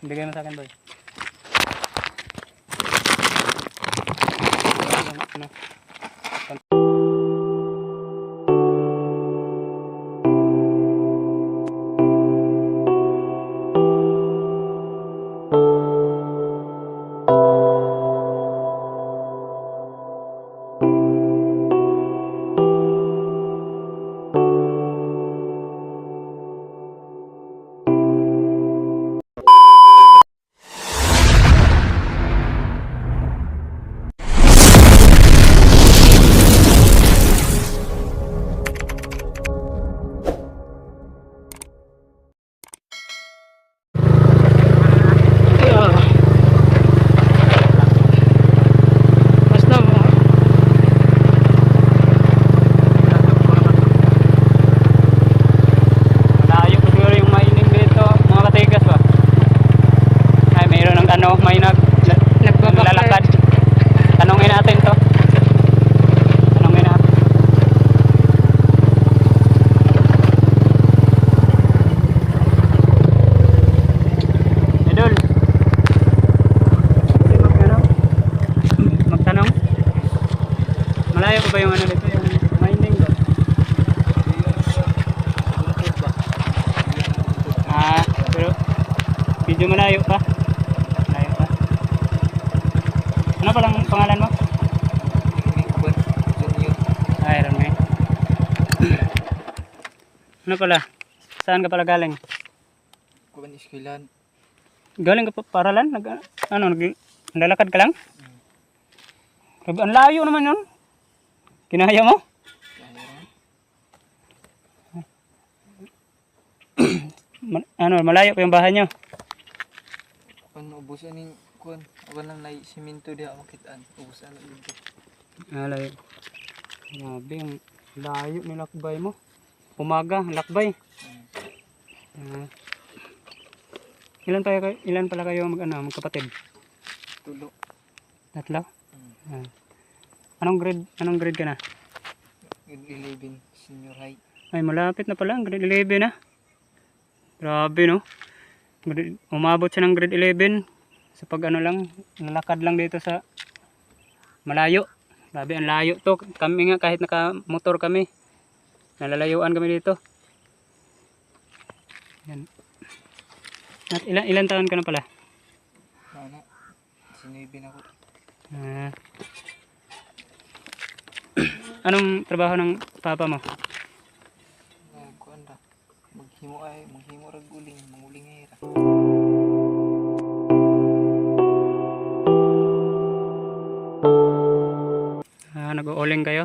Bigay mo sa akin, boy. Ano? Ba yung ano dito? Yung mining ba? Ah, pero medyo malayo pa. Malayo pa. Ano palang pangalan mo? Ah, Iron Man. ano pala? Saan ka pala galing? Kuban iskilan. Galing ka pa paralan? Nag, ano, nag, lalakad ka lang? Grabe, ang layo naman yun. Kinaya mo? Ano, malayo pa yung bahay nyo. Kuban ubusan ni kuan. Awan lang nay simento diha makitaan. Ubusan na dito. Ah, layo. Grabe, ang layo ni lakbay mo. Umaga, lakbay. Ah. ilan tayo ilan pala kayo mag ano, magkapatid? Tulo. Tatlo? Mm. Ah. Anong grade, anong grade ka na? Grade 11 senior high. Ay, malapit na pala, grade 11 na. Grabe, no? Umabot siya ng grade 11 sa pag ano lang, lalakad lang dito sa malayo. Grabe, ang layo to. Kami nga, kahit naka-motor kami, nalalayuan kami dito. Yan. At ilan, ilan taon ka na pala? Nana. Sinibin ako. Ah. Anong trabaho ng papa mo? Nga kuan ra. Maghimo ay maghimo rag uling, manguling hera. Ah, nag-uuling kayo?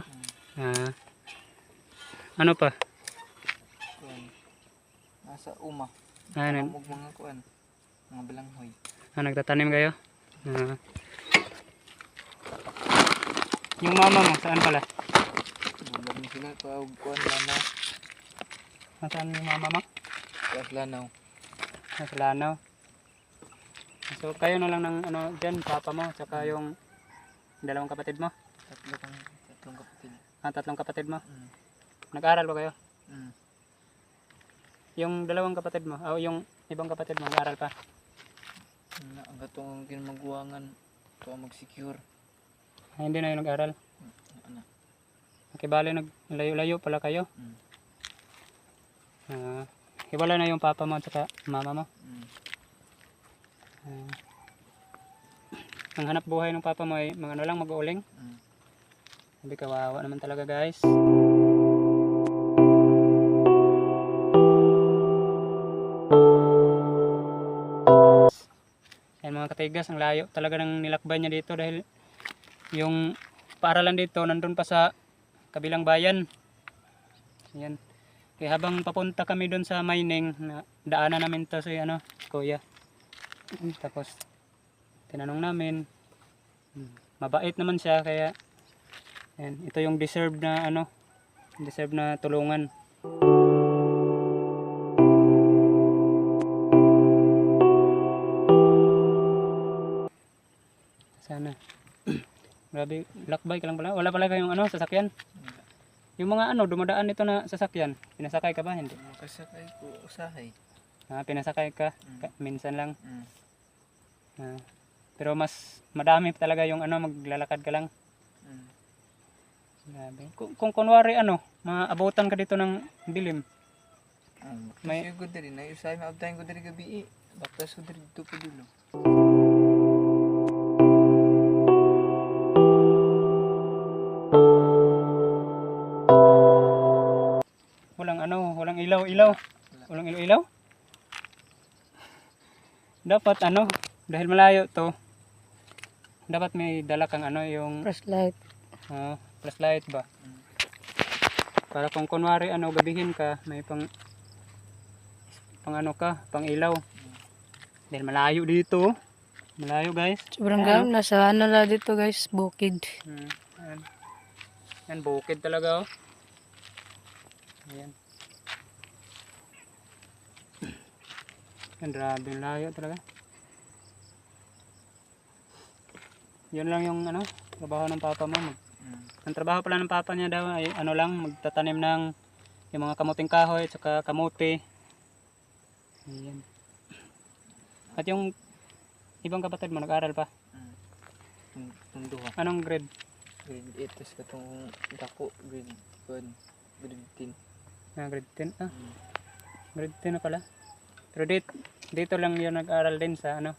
Ah. Ano pa? Kuan. Nasa uma. Ah, nag- Amog mga kuan. Mga balanghoy. ah, nagtatanim kayo? Ah. Yung mama mo, saan pala? Ni sila pa og kuan lanaw. Nasaan yung mama mo? Kuas lanaw. Nasa Lanao. So, kayo na lang ng ano dyan, papa mo, tsaka yung dalawang kapatid mo? Tatlo kang tatlong kapatid. Ah, tatlong kapatid mo? Mm. Nag-aral ba kayo? Mm. Yung dalawang kapatid mo, o yung ibang kapatid mo, nag-aral pa? Na ang gatong kinamagwangan to mag-secure. Ah, hindi na yung nag-aral. Ana. Okay, bale, naglayo-layo pala kayo. Mm. Ah, hiwala na yung papa mo at mama mo. Mm. Ah, ang hanap buhay ng papa mo ay mga ano lang mag-uuling. Mm. Sabi kawawa naman talaga guys. Yan mga katigas, ang layo talaga ng nilakbay niya dito dahil yung paaralan dito nandun pa sa kabilang bayan. Yan. Kaya habang papunta kami doon sa mining, na daanan namin to si ano, kuya. Tapos tinanong namin, hmm, mabait naman siya kaya yan, ito yung deserve na ano, deserve na tulungan. Sana. Grabe, lakbay ka lang pala. Wala pala kayong ano, sasakyan. Yung mga ano, dumadaan nito na sasakyan. Pinasakay ka ba? Hindi. Makasakay ko usahay. Ah, pinasakay ka. Mm. Ka- minsan lang. Mm. Ah, pero mas madami talaga yung ano, maglalakad ka lang. Mm. Grabe. Kung, kung kunwari ano, maabutan ka dito ng dilim. Um, May- May... ko diri, nayusay maabtayin ko diri gabi eh. Baktas ko diri dito pa dulo. Ano, walang ilaw-ilaw. Walang ilaw-ilaw. Dapat ano, dahil malayo to, dapat may dala kang ano, yung Flashlight. ah, flashlight ba? Para kung kunwari ano, gabihin ka, may pang pang ano ka, pang ilaw. Dahil malayo dito. Malayo guys. Sobrang Ayan. gano'n. Nasa ano na dito guys, bukid. Hmm, ayan. Yan, bukid talaga oh. Ayan. Yan, grabe yung layo talaga. Yun lang yung ano, trabaho ng papa mo. Mag, Mm. ang trabaho pala ng papa niya daw ay ano lang, magtatanim ng yung mga kamuting kahoy at saka kamuti. Ayan. At yung ibang kapatid mo nag-aral pa. Mm. Anong grade? Grade 8 tas katong dako grade 1. Grade 10. Ah, grade 10. Ah, Mm. grade 10 na pala. Pero dito, dito lang yun nag-aral din sa ano.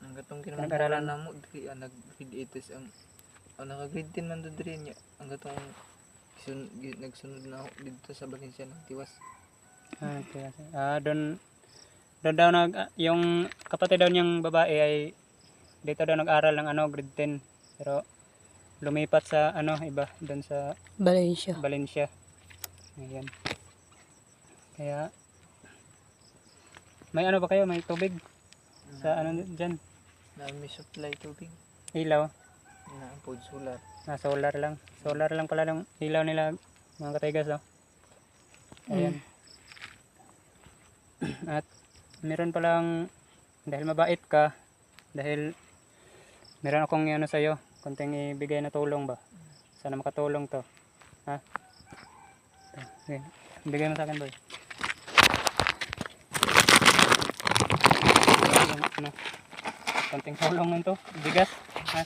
Ang gatong Nag-aralan. kinamangaralan na mo diri ang nag grade 8 tas ang ang naka grade 10 man do diri niya. Ang gatong sun, nagsunod na ako dito sa Valencia ng tiwas. Ah, okay. Ah, doon doon daw nag ah, yung kapatid daw niyang babae ay dito daw nag-aral ng ano grade 10 pero lumipat sa ano iba doon sa Valencia. Valencia. Ayan. Kaya may ano ba kayo? May tubig sa ano diyan? na may supply tubig Ilaw. na pod solar. Ah, solar lang. Solar lang pala ng ilaw nila mga katigas, no? Ayan. At meron palang dahil mabait ka, dahil meron akong ano sa'yo, konting ibigay na tulong ba? Sana makatulong to. Ha? Bigay mo sa akin, boy. Yung, ano, konting tulong nun to. Bigas. Ha?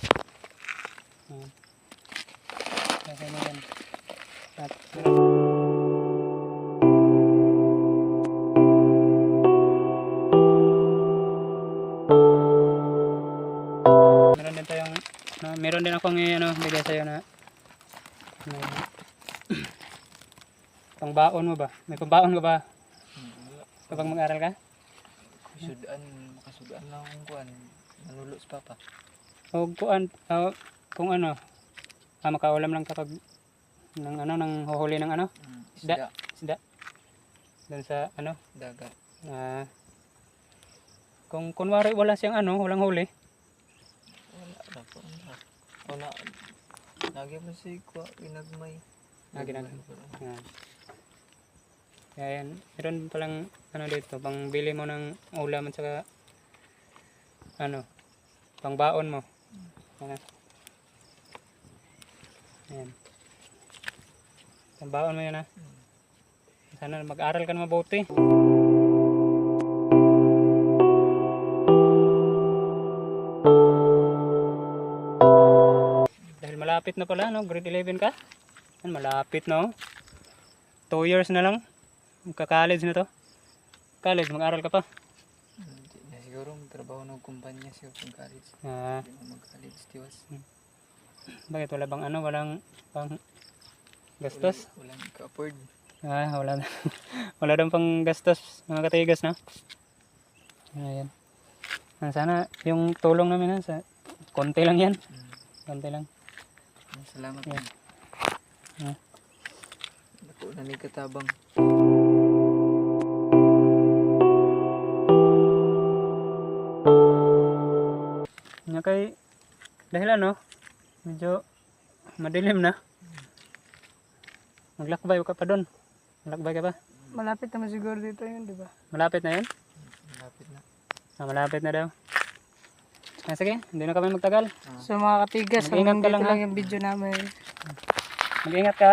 Ayan. Kasi mo yan. At meron meron din tayong no, meron din akong eh, ano, bigay sa'yo na na pangbaon mo ba? May pangbaon ka ba Hmm. kapag mag-aral ka? Sudan, makasudan lang akong kuan. Manulo sa papa. O kuan, ah, kung ano, ah, makaulam lang kapag ng ano, ng huhuli ng ano, Mm. Isda. Isda. Doon sa ano, Dagat. ah, kung kunwari wala siyang ano, walang huli, Wala ra po. Wala. Wala. Lagi mo si kuha. Ginagmay. Ah, ginagmay. Yan. Kaya yan, meron palang ano dito, pang bili mo ng ulam at saka ano, pang baon mo. Yan. Yan. Pang baon mo yan ha. Sana mag-aral ka na mabuti. Dahil malapit na pala, no? Grade 11 ka? Malapit oh. Two years na lang. Magka-college na to. College, mag-aral ka pa. Hindi na siguro trabaho ng kumpanya siya pag college. Ah, Hindi mo mag-college tiwas. bakit wala bang ano, walang pang gastos? Wala, walang ka-afford. Ah, wala na. wala daw pang gastos, mga katigas, no? Ayan. Ah, Sana yung tulong namin, sa konti lang yan. Mm. Konti lang. Salamat. Yeah. Ah. Ako na ni katabang. Kay, dahil ano, medyo madilim na. Maglakbay ka pa doon. Maglakbay ka pa. Malapit naman siguro dito yun, di ba? Malapit na yun? Malapit na. Ah, malapit na daw. Ah, sige, hindi na kami magtagal. Ah. So mga katigas, Mag-ingat hanggang ka dito lang, lang, yung video namin. Mag-ingat ka.